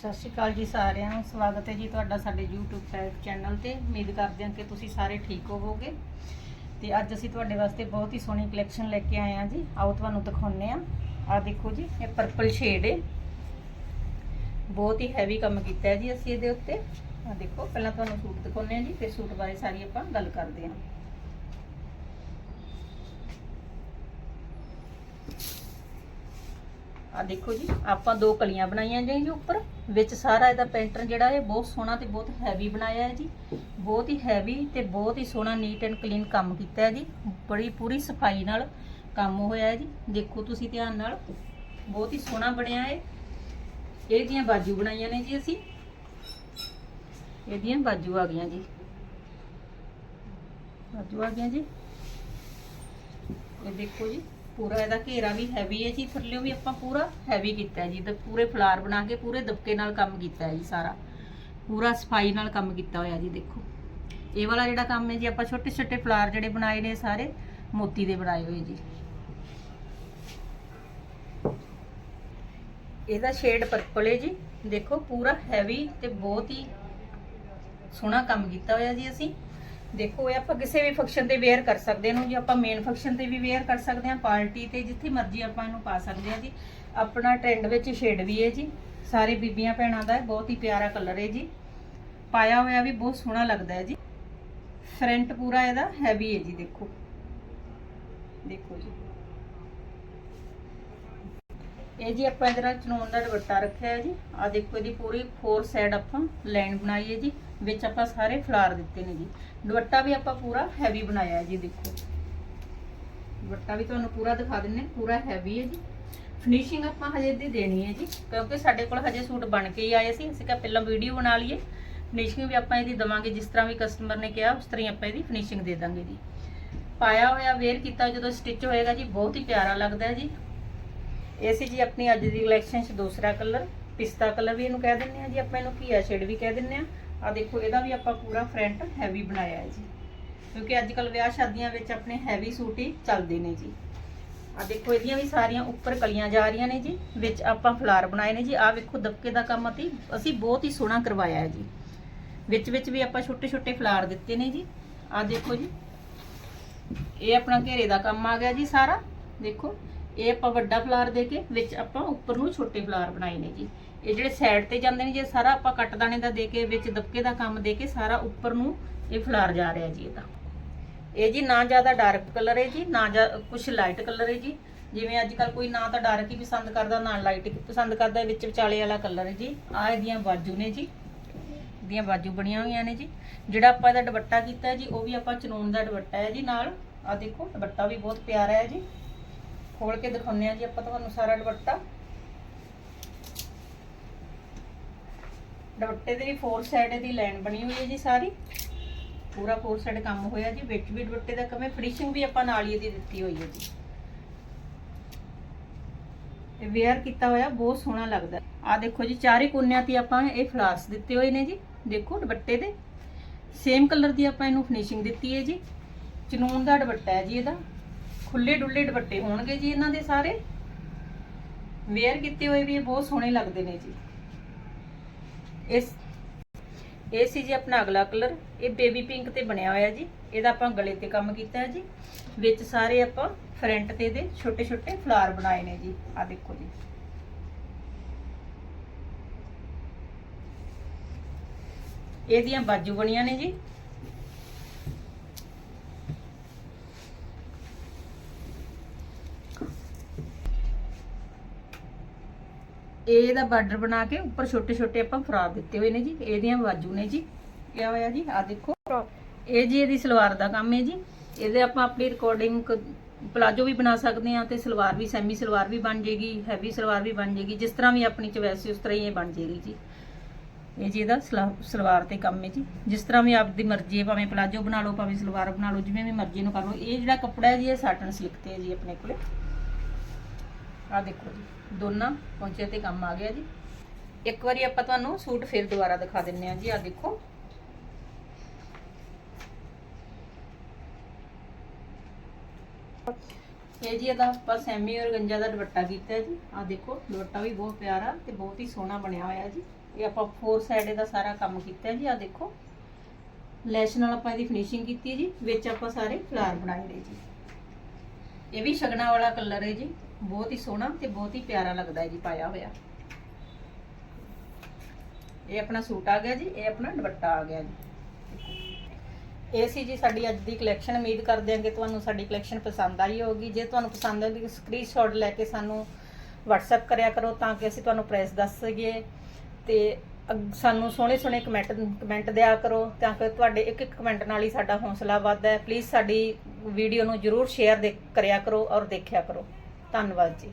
ਸਤਿ ਸ਼੍ਰੀ ਅਕਾਲ ਜੀ ਸਾਰਿਆਂ ਨੂੰ। ਸਵਾਗਤ ਹੈ ਜੀ ਤੁਹਾਡਾ ਸਾਡੇ YouTube ਟੈਗ ਚੈਨਲ ਤੇ। ਉਮੀਦ ਕਰਦੇ ਹਾਂ ਕਿ ਤੁਸੀਂ ਸਾਰੇ ਠੀਕ ਹੋਵੋਗੇ। ਤੇ ਅੱਜ ਅਸੀਂ ਤੁਹਾਡੇ ਵਾਸਤੇ ਬਹੁਤ ਹੀ ਸੋਹਣੀ ਕਲੈਕਸ਼ਨ ਲੈ ਕੇ ਆਏ ਹਾਂ ਜੀ। ਆਓ ਤੁਹਾਨੂੰ ਦਿਖਾਉਂਦੇ ਹਾਂ। ਆਹ ਦੇਖੋ ਜੀ, ਇਹ ਪਰਪਲ ਸ਼ੇਡ ਹੈ ਬਹੁਤ ਹੀ ਹੈਵੀ ਕੰਮ ਕੀਤਾ ਹੈ ਜੀ ਅਸੀਂ ਇਹਦੇ ਉੱਤੇ। ਆਹ ਦੇਖੋ, ਪਹਿਲਾਂ ਤੁਹਾਨੂੰ ਸੂਟ ਦਿਖਾਉਂਦੇ ਹਾਂ ਜੀ, ਫਿਰ ਸੂਟ ਬਾਰੇ ਸਾਰੀ ਆਪਾਂ ਗੱਲ ਕਰਦੇ ਹਾਂ। ਆ ਦੇਖੋ ਜੀ, ਆਪਾਂ ਦੋ ਕਲੀਆਂ ਬਣਾਈਆਂ ਜੀ ਜੀ ਉੱਪਰ। ਵਿੱਚ ਸਾਰਾ ਇਹਦਾ ਪੈਂਟਰਨ ਜਿਹੜਾ ਹੈ ਬਹੁਤ ਸੋਹਣਾ ਤੇ ਬਹੁਤ ਹੈਵੀ ਬਣਾਇਆ ਹੈ ਜੀ। ਬਹੁਤ ਹੀ ਹੈਵੀ ਤੇ ਬਹੁਤ ਹੀ ਸੋਹਣਾ ਨੀਟ ਐਂਡ ਕਲੀਨ ਕੰਮ ਕੀਤਾ ਹੈ ਜੀ। ਬੜੀ ਪੂਰੀ ਸਫ਼ਾਈ ਨਾਲ ਕੰਮ ਹੋਇਆ ਹੈ ਜੀ। ਦੇਖੋ ਤੁਸੀਂ ਧਿਆਨ ਨਾਲ, ਬਹੁਤ ਹੀ ਸੋਹਣਾ ਬਣਿਆ ਹੈ ਇਹਦੀਆਂ ਬਾਜੂ ਬਣਾਈਆਂ ਨੇ ਜੀ ਅਸੀਂ। ਇਹਦੀਆਂ ਬਾਜੂ ਆ ਗਈਆਂ ਜੀ। ਬਾਜੂ ਆ ਗਈਆਂ ਜੀ। ਇਹ ਦੇਖੋ ਜੀ ਪੂਰਾ ਇਹਦਾ ਘੇਰਾ ਵੀ ਹੈਵੀ ਹੈ ਜੀ ਥੱਲੇੋਂ ਵੀ ਆਪਾਂ ਪੂਰਾ ਹੈਵੀ ਕੀਤਾ ਹੈ ਜੀ। ਤੇ ਪੂਰੇ ਫਲਾਰ ਬਣਾ ਕੇ ਪੂਰੇ ਦਬਕੇ ਨਾਲ ਕੰਮ ਕੀਤਾ ਹੈ ਜੀ ਸਾਰਾ। ਪੂਰਾ ਸਫ਼ਾਈ ਨਾਲ ਕੰਮ ਕੀਤਾ ਹੋਇਆ ਜੀ, ਦੇਖੋ। ਇਹ ਵਾਲਾ ਜਿਹੜਾ ਕੰਮ ਹੈ ਜੀ, ਆਪਾਂ ਛੋਟੇ ਛੋਟੇ ਫਲਾਰ ਜਿਹੜੇ ਬਣਾਏ ਨੇ ਸਾਰੇ, ਮੋਤੀ ਦੇ ਬਣਾਏ ਹੋਏ ਜੀ। ਇਹਦਾ ਸ਼ੇਡ ਪਰਪਲ ਹੈ ਜੀ। ਦੇਖੋ, ਪੂਰਾ ਹੈਵੀ ਤੇ ਬਹੁਤ ਹੀ ਸੋਹਣਾ ਕੰਮ ਕੀਤਾ ਹੋਇਆ ਜੀ ਅਸੀਂ। ਦੇਖੋ, ਇਹ ਆਪਾਂ ਕਿਸੇ ਵੀ ਫੰਕਸ਼ਨ ਤੇ ਵੇਅਰ ਕਰ ਸਕਦੇ ਨੂੰ ਜੀ ਆਪਾਂ ਮੇਨ ਫੰਕਸ਼ਨ ਤੇ ਵੀ ਵੇਅਰ ਕਰ ਸਕਦੇ ਹਾਂ, ਪਾਰਟੀ ਤੇ ਜਿੱਥੇ ਮਰਜ਼ੀ ਆਪਾਂ ਇਹਨੂੰ ਪਾ ਸਕਦੇ ਹਾਂ ਜੀ। ਆਪਣਾ ਟ੍ਰੈਂਡ ਵਿੱਚ ਸ਼ੇਡ ਵੀ ਹੈ ਜੀ, ਸਾਰੇ ਬੀਬੀਆਂ ਭੈਣਾਂ ਦਾ ਬਹੁਤ ਹੀ ਪਿਆਰਾ ਕਲਰ ਹੈ ਜੀ। ਪਾਇਆ ਹੋਇਆ ਵੀ ਬਹੁਤ ਸੋਹਣਾ ਲੱਗਦਾ ਹੈ ਜੀ। ਫਰੰਟ ਪੂਰਾ ਇਹਦਾ ਹੈਵੀ ਹੈ ਜੀ, ਦੇਖੋ। ਦੇਖੋ ਜੀ। ਇਹ ਜੀ ਆਪਾਂ ਇਹਦੇ ਨਾਲ ਚਨੋਨ ਦਾ ਦੁਪੱਟਾ ਰੱਖਿਆ ਹੈ ਜੀ। ਆ ਦੇਖੋ ਇਹਦੀ ਪੂਰੀ ਫੋਰ ਸਾਈਡ ਆਪਾਂ ਲਾਈਨ ਬਣਾਈ ਹੈ ਜੀ। ਵਿੱਚ ਆਪਾਂ ਸਾਰੇ ਫਲਾਰ ਦਿੱਤੇ ਨੇ ਜੀ। ਦੁਪੱਟਾ ਵੀ ਆਪਾਂ ਪੂਰਾ ਹੈਵੀ ਬਣਾਇਆ ਹੈ ਜੀ, ਦੇਖੋ। ਦੁਪੱਟਾ ਵੀ ਤੁਹਾਨੂੰ ਪੂਰਾ ਦਿਖਾ ਦਿੰਨੇ ਪੂਰਾ ਹੈਵੀ ਹੈ ਜੀ। ਫਿਨਿਸ਼ਿੰਗ ਆਪਾਂ ਹਜੇ ਦੀ ਦੇਣੀ ਹੈ ਜੀ, ਕਿਉਂਕਿ ਸਾਡੇ ਕੋਲ ਹਜੇ ਸੂਟ ਬਣ ਕੇ ਹੀ ਆਏ ਸੀ। ਅਸੀਂ ਕਿਹਾ ਪਹਿਲਾਂ ਵੀਡੀਓ ਬਣਾ ਲਈਏ। ਫਿਨਿਸ਼ਿੰਗ ਵੀ ਆਪਾਂ ਇਹਦੀ ਦਵਾਂਗੇ, ਜਿਸ ਤਰ੍ਹਾਂ ਵੀ ਕਸਟਮਰ ਨੇ ਕਿਹਾ, ਉਸ ਤਰ੍ਹਾਂ ਹੀ ਆਪਾਂ ਇਹਦੀ ਫਿਨਿਸ਼ਿੰਗ ਦੇ ਦਾਂਗੇ ਜੀ। ਪਾਇਆ ਹੋਇਆ ਵੇਅਰ ਕੀਤਾ, ਜਦੋਂ ਸਟਿਚ ਹੋਏਗਾ ਜੀ, ਬਹੁਤ ਹੀ ਪਿਆਰਾ ਲੱਗਦਾ ਹੈ ਜੀ। ਇਹ ਸੀ ਜੀ ਆਪਣੀ ਅੱਜ ਦੀ ਕਲੈਕਸ਼ਨ 'ਚ ਦੂਸਰਾ ਕਲਰ ਪਿਸਤਾ ਕਲਰ ਵੀ ਇਹਨੂੰ ਕਹਿ ਦਿੰਦੇ ਆ ਜੀ ਆਪਾਂ, ਇਹਨੂੰ ਘੀਆ ਸ਼ੇਡ ਵੀ ਕਹਿ ਦਿੰਦੇ ਆ ਆ ਦੇਖੋ, ਇਹਦਾ ਵੀ ਆਪਾਂ ਪੂਰਾ ਫਰੰਟ ਹੈਵੀ ਬਣਾਇਆ ਹੈ ਜੀ। ਕਿਉਂਕਿ ਅੱਜ ਕੱਲ ਵਿਆਹ ਸ਼ਾਦੀਆਂ ਵਿੱਚ ਆਪਣੇ ਹੈਵੀ ਸੂਟ ਹੀ ਚੱਲਦੇ ਨੇ ਜੀ। ਆ ਦੇਖੋ, ਇਹਦੀਆਂ ਵੀ ਸਾਰੀਆਂ ਉੱਪਰ ਕਲੀਆਂ ਜਾ ਰਹੀਆਂ ਨੇ ਜੀ, ਵਿੱਚ ਆਪਾਂ ਫਲਾਰ ਬਣਾਏ ਨੇ ਜੀ। ਆ ਵੇਖੋ, ਦਬਕੇ ਦਾ ਕੰਮ ਅਸੀਂ ਅਸੀਂ ਬਹੁਤ ਹੀ ਸੋਹਣਾ ਕਰਵਾਇਆ ਹੈ ਜੀ। ਵਿੱਚ ਵਿੱਚ ਵੀ ਆਪਾਂ ਛੋਟੇ ਛੋਟੇ ਫਲਾਰ ਦਿੱਤੇ ਨੇ ਜੀ। ਆ ਦੇਖੋ ਜੀ, ਇਹ ਆਪਣਾ ਘੇਰੇ ਦਾ ਕੰਮ ਆ ਗਿਆ ਜੀ ਸਾਰਾ। ਦੇਖੋ ਇਹ ਆਪਾਂ ਵੱਡਾ ਫਲਾਰ ਦੇ ਕੇ ਵਿੱਚ ਆਪਾਂ ਉੱਪਰ ਨੂੰ ਛੋਟੇ ਫਲਾਰ ਬਣਾਏ ਨੇ ਜੀ। ਇਹ ਜਿਹੜੇ ਸਾਈਡ ਤੇ ਜਾਂਦੇ ਨੇ ਜੇ ਸਾਰਾ ਆਪਾਂ ਕੱਟ ਦਾਣੇ ਦਾ ਦੇ ਕੇ ਵਿੱਚ ਦਬਕੇ ਦਾ ਕੰਮ ਦੇ ਕੇ ਸਾਰਾ ਉੱਪਰ ਨੂੰ ਇਹ ਫਲਾਰ ਜਾ ਰਿਹਾ ਜੀ ਇਹਦਾ। ਇਹ ਜੀ ਨਾ ਜ਼ਿਆਦਾ ਡਾਰਕ ਕਲਰ ਹੈ ਜੀ, ਨਾ ਕੁਝ ਲਾਈਟ ਕਲਰ ਹੈ ਜੀ। ਜਿਵੇਂ ਅੱਜ ਕੱਲ ਕੋਈ ਨਾ ਤਾਂ ਡਾਰਕ ਹੀ ਪਸੰਦ ਕਰਦਾ, ਨਾ ਲਾਈਟ ਹੀ ਪਸੰਦ ਕਰਦਾ ਵਿੱਚ ਵਿਚਾਲੇ ਵਾਲਾ ਕਲਰ ਹੈ ਜੀ। ਆ ਇਹਦੀਆਂ ਬਾਜੂ ਨੇ ਜੀ। ਦੀਆਂ ਬਾਜੂ ਬਣੀਆਂ ਹੋਈਆਂ ਨੇ ਜੀ। ਜਿਹੜਾ ਆਪਾਂ ਇਹਦਾ ਦੁਪੱਟਾ ਕੀਤਾ ਜੀ, ਉਹ ਵੀ ਆਪਾਂ ਚਨੂਨ ਦਾ ਦੁਪੱਟਾ ਹੈ ਜੀ ਨਾਲ। ਆ ਦੇਖੋ, ਦੁਪੱਟਾ ਵੀ ਬਹੁਤ ਪਿਆਰਾ ਹੈ ਜੀ। ਖੋਲ ਕੇ ਦਿਖਾਉਂਦੇ ਆ ਜੀ, ਆਪਾਂ ਤੁਹਾਨੂੰ ਸਾਰਾ ਦੁਪੱਟਾ। ਦੁਪੱਟੇ ਦੇ ਫੋਰ ਸਾਈਡ ਦੀ ਲਾਈਨ ਬਣੀ ਹੋਈ ਹੈ ਜੀ ਸਾਰੀ। ਪੂਰਾ ਫੋਰ ਸਾਈਡ ਕੰਮ ਹੋਇਆ ਜੀ, ਵਿੱਚ ਵੀ ਦੁਪੱਟੇ ਦਾ ਕੰਮ ਫਿਨਿਸ਼ਿੰਗ ਵੀ ਆਪਾਂ ਨਾਲ ਹੀ ਇਹਦੀ ਦਿੱਤੀ ਹੋਈ ਹੈ ਜੀ। ਇਹ ਵੇਅਰ ਕੀਤਾ ਹੋਇਆ, ਬਹੁਤ ਸੋਹਣਾ ਲੱਗਦਾ ਆ ਦੇਖੋ ਜੀ, ਚਾਰੇ ਕੋਨਿਆਂ ਤੇ ਆਪਾਂ ਇਹ ਫਲਾਸ ਦਿੱਤੇ ਹੋਏ ਨੇ ਜੀ। ਦੇਖੋ ਦੁਪੱਟੇ ਦੇ। ਸੇਮ ਕਲਰ ਦੀ ਆਪਾਂ ਇਹਨੂੰ ਫਿਨਿਸ਼ਿੰਗ ਦਿੱਤੀ ਹੈ ਜੀ। ਚਨੂਨ ਦਾ ਦੁਪੱਟਾ ਹੈ ਜੀ ਇਹਦਾ। ਖੁੱਲੇ ਡੁੱਲੇ ਦੁਪੱਟੇ ਹੋਣਗੇ ਜੀ ਇਹਨਾਂ ਦੇ ਸਾਰੇ। ਵੇਅਰ ਕੀਤੇ ਹੋਏ ਵੀ ਇਹ ਬਹੁਤ ਸੋਹਣੇ ਲੱਗਦੇ ਨੇ ਜੀ। ਇਸ, ਇਹ ਸੀ ਜੀ ਆਪਣਾ ਅਗਲਾ ਕਲਰ ਇਹ ਬੇਬੀ ਪਿੰਕ ਤੇ ਬਣਿਆ ਹੋਇਆ ਜੀ। ਇਹਦਾ ਆਪਾਂ ਗਲੇ ਤੇ ਕੰਮ ਕੀਤਾ ਹੈ ਜੀ। ਵਿੱਚ ਸਾਰੇ ਆਪਾਂ ਫਰੰਟ ਤੇ ਦੇ ਛੋਟੇ ਛੋਟੇ ਫਲਾਰ ਬਣਾਏ ਨੇ ਜੀ। ਆ ਦੇਖੋ ਜੀ। ਇਹਦੀਆਂ ਬਾਜੂ ਬਣੀਆਂ ਨੇ ਜੀ। ਇਹ ਇਹਦਾ ਬਾਰਡਰ ਬਣਾ ਕੇ ਉੱਪਰ ਛੋਟੇ ਛੋਟੇ ਆਪਾਂ ਫਰਾਰ ਦਿੱਤੇ ਹੋਏ ਨੇ ਜੀ, ਇਹਦੀਆਂ ਬਾਜੂ ਨੇ ਜੀ। ਕਿਆ ਹੋਇਆ ਜੀ? ਆ ਦੇਖੋ। ਇਹ ਜੀ ਇਹਦੀ ਸਲਵਾਰ ਦਾ ਕੰਮ ਹੈ ਜੀ। ਇਹਦੇ ਆਪਾਂ ਆਪਣੀ ਰਿਕਾਰਡਿੰਗ ਪਲਾਜੋ ਵੀ ਬਣਾ ਸਕਦੇ ਆ ਤੇ ਸਲਵਾਰ ਵੀ ਸੈਮੀ ਸਲਵਾਰ ਵੀ ਬਣ ਜੇਗੀ ਹੈਵੀ ਸਲਵਾਰ ਵੀ ਬਣ ਜੇਗੀ, ਜਿਸ ਤਰ੍ਹਾਂ ਵੀ ਆਪਣੀ ਚ ਵੈਸੇ ਉਸ ਤਰ੍ਹਾਂ ਹੀ ਇਹ ਬਣ ਜੇਗੀ ਜੀ। ਇਹ ਜੀ ਇਹਦਾ ਸਲਾ- ਸਲਵਾਰ ਤੇ ਕੰਮ ਹੈ ਜੀ। ਜਿਸ ਤਰ੍ਹਾਂ ਵੀ ਆਪਦੀ ਮਰਜ਼ੀ ਹੈ, ਭਾਵੇਂ ਪਲਾਜੋ ਬਣਾ ਲਓ, ਭਾਵੇਂ ਸਲਵਾਰ ਬਣਾ ਲਓ, ਜਿਵੇਂ ਵੀ ਮਰਜ਼ੀ ਨੂੰ ਕਰ ਲਓ। ਇਹ ਜਿਹੜਾ ਕੱਪੜਾ ਹੈ ਜੀ, ਇਹ ਸਾਟਨ ਸਿਲਕ ਤੇ ਹੈ ਜੀ, ਆਪਣੇ ਕੋਲੇ। ਆ ਦੇਖੋ ਜੀ, ਦੋਨਾਂ ਪਹੁੰਚੇ ਤੇ ਕੰਮ ਆ ਗਿਆ ਜੀ। ਇੱਕ ਵਾਰੀ ਆਪਾਂ ਤੁਹਾਨੂੰ ਸੂਟ ਫਿਰ ਦੁਬਾਰਾ ਦਿਖਾ ਦਿੰਨੇ ਆ ਜੀ ਆ ਦੇਖੋ। ਇਹ ਜੀ ਇਹਦਾ ਆਪਾਂ ਸੈਮੀ ਔਰਗੰਜਾ ਦਾ ਦੁਪੱਟਾ ਕੀਤਾ ਜੀ। ਆ ਦੇਖੋ, ਦੁਪੱਟਾ ਵੀ ਬਹੁਤ ਪਿਆਰਾ ਤੇ ਬਹੁਤ ਹੀ ਸੋਹਣਾ ਬਣਿਆ ਹੋਇਆ ਜੀ। ਇਹ ਆਪਾਂ ਫੋਰ ਸਾਈਡ ਦਾ ਸਾਰਾ ਕੰਮ ਕੀਤਾ ਜੀ ਆ ਦੇਖੋ। ਲੈਸ਼ ਨਾਲ ਆਪਾਂ ਇਹਦੀ ਫਿਨਿਸ਼ਿੰਗ ਕੀਤੀ ਜੀ, ਵਿੱਚ ਆਪਾਂ ਸਾਰੇ ਫਲਾਰ ਬਣਾਏ ਨੇ ਜੀ। ਇਹ ਵੀ ਸ਼ਗਨਾ ਵਾਲਾ ਕਲਰ ਹੈ ਜੀ। ਬਹੁਤ ਹੀ ਸੋਹਣਾ ਤੇ ਬਹੁਤ ਹੀ ਪਿਆਰਾ ਲੱਗਦਾ ਹੈ ਜੀ, ਪਾਇਆ ਹੋਇਆ। ਇਹ ਆਪਣਾ ਸੂਟ ਆ ਗਿਆ ਜੀ, ਇਹ ਆਪਣਾ ਦੁਪੱਟਾ ਆ ਗਿਆ ਜੀ। ਇਹ ਸੀ ਜੀ ਸਾਡੀ ਅੱਜ ਦੀ ਕਲੈਕਸ਼ਨ ਉਮੀਦ ਕਰਦੇ ਹਾਂ ਕਿ ਤੁਹਾਨੂੰ ਸਾਡੀ ਕਲੈਕਸ਼ਨ ਪਸੰਦ ਆਈ ਹੋਗੀ ਜੇ ਤੁਹਾਨੂੰ ਪਸੰਦ ਆਈ ਸਕਰੀਨਸ਼ਾਟ ਲੈ ਕੇ ਸਾਨੂੰ WhatsApp ਕਰਿਆ ਕਰੋ ਤਾਂ ਕਿ ਅਸੀਂ ਤੁਹਾਨੂੰ ਪ੍ਰਾਈਸ ਦੱਸ ਸਕੀਏ। ਤੇ ਸਾਨੂੰ ਸੋਹਣੇ ਸੋਹਣੇ ਕਮੈਂਟ ਕਮੈਂਟ ਦਿਆ ਕਰੋ ਤਾਂ ਕਿ ਤੁਹਾਡੇ ਇੱਕ ਇੱਕ ਕਮੈਂਟ ਨਾਲ ਹੀ ਸਾਡਾ ਹੌਸਲਾ ਵੱਧਦਾ ਹੈ। ਪਲੀਜ਼ ਸਾਡੀ ਵੀਡੀਓ ਨੂੰ ਜਰੂਰ ਸ਼ੇਅਰ ਕਰਿਆ ਕਰੋ ਔਰ ਦੇਖਿਆ ਕਰੋ। ਧੰਨਵਾਦ ਜੀ।